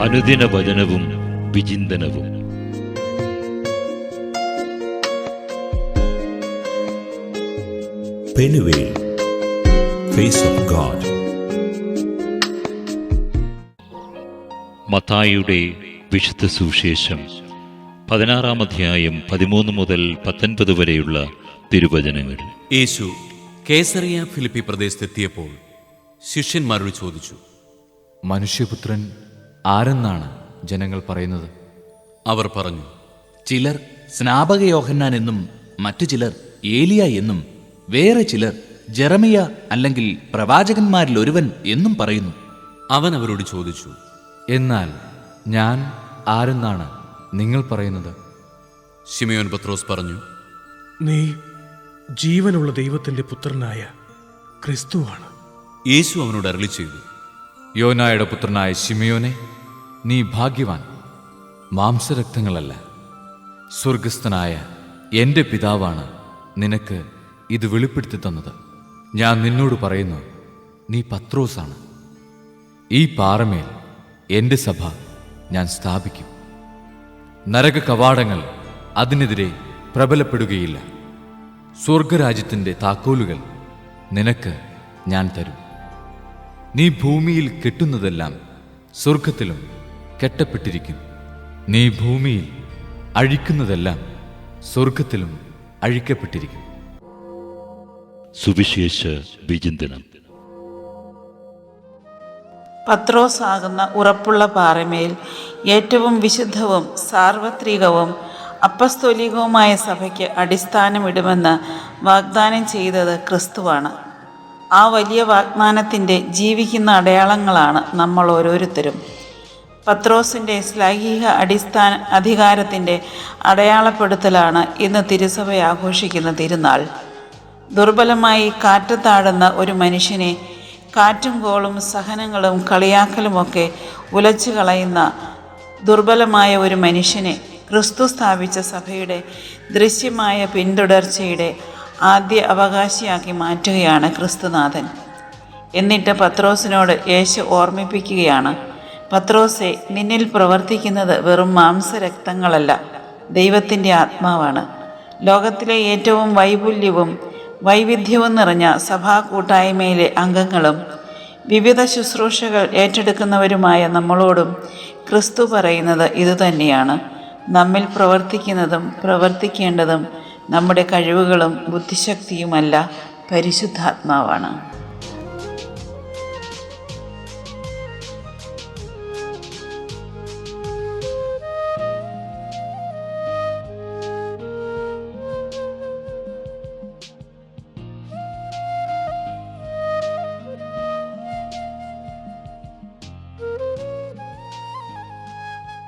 അനുദിന വചനവും വിചിന്തനവും. Pennyvale, ഫേസ് ഓഫ് ഗോഡ് മത്തായിയുടെ വിശുദ്ധ സുവിശേഷം പതിനാറാം അധ്യായം പതിമൂന്ന് മുതൽ പത്തൊൻപത് വരെയുള്ള തിരുവചനങ്ങൾ. യേശു കേസറിയ ഫിലിപ്പി പ്രദേശത്തെത്തിയപ്പോൾ ശിഷ്യന്മാരോട് ചോദിച്ചു മനുഷ്യപുത്രൻ ആരെന്നാണ് ജനങ്ങൾ പറയുന്നത്? അവർ പറഞ്ഞു ചിലർ സ്നാപക യോഹന്നാൻ എന്നും മറ്റു ചിലർ ഏലിയ എന്നും വേറെ ചിലർ ജെറമിയ അല്ലെങ്കിൽ പ്രവാചകന്മാരിൽ ഒരുവൻ എന്നും പറയുന്നു. അവൻ അവരോട് ചോദിച്ചു എന്നാൽ ഞാൻ ആരെന്നാണ് നിങ്ങൾ പറയുന്നത്? ശിമയോൻ പത്രോസ് പറഞ്ഞു നീ ജീവനുള്ള ദൈവത്തിന്റെ പുത്രനായ ക്രിസ്തുവാണ് യേശു അവനോട് അരളി ചെയ്തു യോനായുടെ പുത്രനായ ശിമയോനെ നീ ഭാഗ്യവാൻ. മാംസരക്തങ്ങളല്ല. സ്വർഗസ്ഥനായ എന്റെ പിതാവാണ് നിനക്ക് ഇത് വെളിപ്പെടുത്തി തന്നത്. ഞാൻ നിന്നോട് പറയുന്നു നീ പത്രോസാണ്. ഈ പാറമേൽ എന്റെ സഭ ഞാൻ സ്ഥാപിക്കും. നരക കവാടങ്ങൾ അതിനെതിരെ പ്രബലപ്പെടുകയില്ല. സ്വർഗരാജ്യത്തിന്റെ താക്കോലുകൾ നിനക്ക് ഞാൻ തരും. നീ ഭൂമിയിൽ കെട്ടുന്നതെല്ലാം സ്വർഗത്തിലും കെട്ടപ്പെട്ടിരിക്കും നീ ഭൂമിയിൽ അഴിക്കുന്നതെല്ലാം സ്വർഗത്തിലും അഴിക്കപ്പെട്ടിരിക്കും സുവിശേഷ വിചിന്തനം. പത്രോസ് ആകുന്ന ഉറപ്പുള്ള പാറമേൽ ഏറ്റവും വിശുദ്ധവും സാർവത്രികവും അപ്പസ്തോലികവുമായ സഭയ്ക്ക് അടിസ്ഥാനമിടുമെന്ന് വാഗ്ദാനം ചെയ്തത് ക്രിസ്തുവാണ്. ആ വലിയ വാഗ്ദാനത്തിന്റെ ജീവിക്കുന്ന അടയാളങ്ങളാണ് നമ്മൾ ഓരോരുത്തരും. പത്രോസിന്റെ ശ്ലൈഹിക അടിസ്ഥാന അധികാരത്തിന്റെ അടയാളപ്പെടുത്തലാണ് ഇന്ന് തിരുസഭ ആഘോഷിക്കുന്ന തിരുനാൾ. ദുർബലമായി കാറ്റത്താടുന്ന ഒരു മനുഷ്യനെ കാറ്റും കോളും സഹനങ്ങളും കളിയാക്കലുമൊക്കെ ഉലച്ചു കളയുന്ന ദുർബലമായ ഒരു മനുഷ്യനെ ക്രിസ്തു സ്ഥാപിച്ച സഭയുടെ ദൃശ്യമായ പിന്തുടർച്ചയുടെ ആദ്യ അവകാശിയാക്കി മാറ്റുകയാണ് ക്രിസ്തുനാഥൻ. എന്നിട്ട് പത്രോസിനോട് യേശു ഓർമ്മിപ്പിക്കുകയാണ് പത്രോസെ നിന്നിൽ പ്രവർത്തിക്കുന്നത് വെറും മാംസരക്തങ്ങളല്ല ദൈവത്തിന്റെ ആത്മാവാണ്. ലോകത്തിലെ ഏറ്റവും വൈപുല്യവും വൈവിധ്യവും നിറഞ്ഞ സഭാ കൂട്ടായ്മയിലെ അംഗങ്ങളും വിവിധ ശുശ്രൂഷകൾ ഏറ്റെടുക്കുന്നവരുമായ നമ്മളോടും ക്രിസ്തു പറയുന്നത് ഇതുതന്നെയാണ്. നമ്മിൽ പ്രവർത്തിക്കുന്നതും പ്രവർത്തിക്കേണ്ടതും നമ്മുടെ കഴിവുകളും ബുദ്ധിശക്തിയുമല്ല പരിശുദ്ധാത്മാവാണ്.